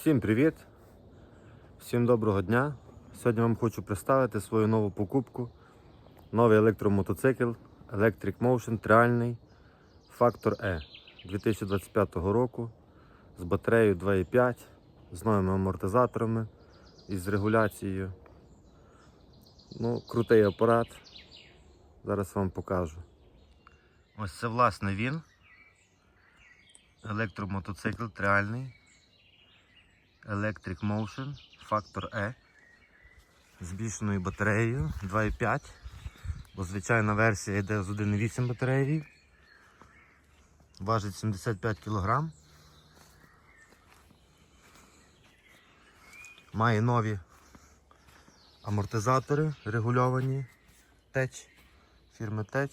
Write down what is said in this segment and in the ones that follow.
Всім привіт! Всім доброго дня! Сьогодні вам хочу представити свою нову покупку. Новий електромотоцикл Electric Motion тріальний Factor E 2025 року з батареєю 2.5, з новими амортизаторами і з регуляцією. Ну, крутий апарат. Зараз вам покажу. Ось це власне він. Електромотоцикл тріальний. Electric Motion Factor E з збільшеною батареєю 2.5, бо звичайна версія йде з 1.8 батареєю. Важить 75 кг. Має нові амортизатори регульовані теч, фірми Теч.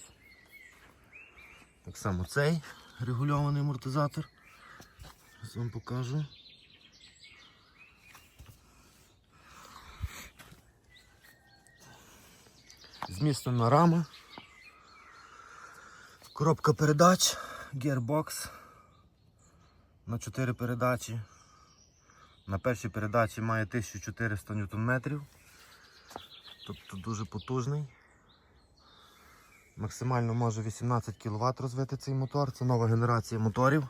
Так само цей регульований амортизатор. Зараз вам покажу. Змістена рама, коробка передач, гірбокс на 4 передачі. На першій передачі має 1400 Нм, тобто дуже потужний. Максимально може 18 кВт розвити цей мотор, це нова генерація моторів.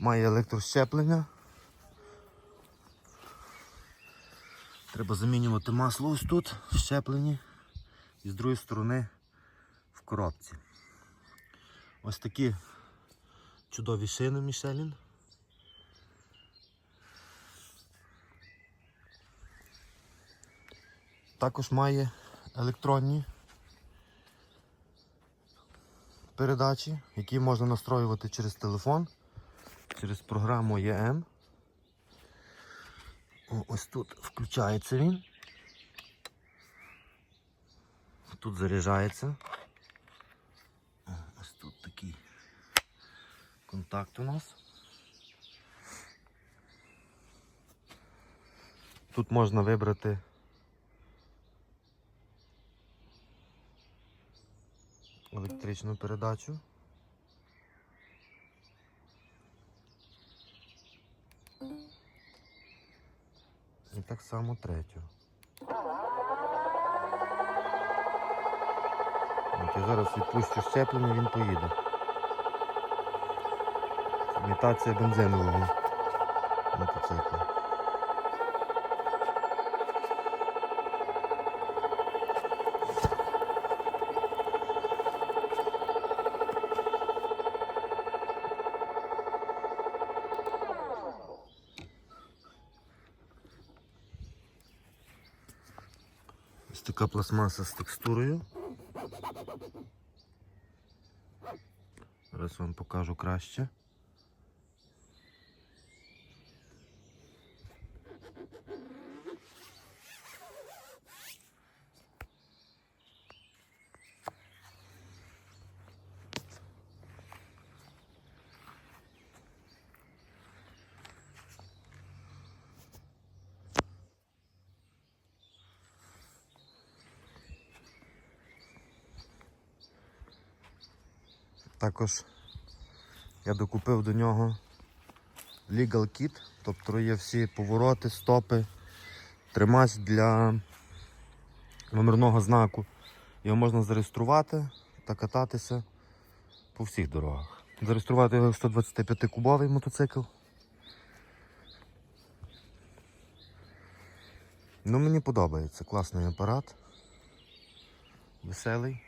Має електрощеплення. Треба замінювати масло ось тут, в щепленні, і з другої сторони в коробці. Ось такі чудові шини Мішелін. Також має електронні передачі, які можна настроювати через телефон, через програму EM. О, ось тут включається він. Тут заряджається. О, ось тут такий контакт у нас. Тут можна вибрати електричну передачу. Так само третю. От я зараз відпущу щеплення, він поїде. Імітація бензинового мотоцикла. Ось така пластмаса з текстурою. Зараз вам покажу краще. Також я докупив до нього Legal Kit, тобто є всі повороти, стопи, тримач для номерного знаку. Його можна зареєструвати та кататися по всіх дорогах. Зареєструвати його 125-кубовий мотоцикл. Ну, мені подобається, класний апарат, веселий.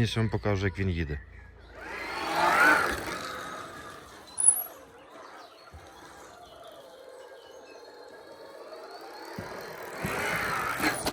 Пізніше вам покажу, як він їде.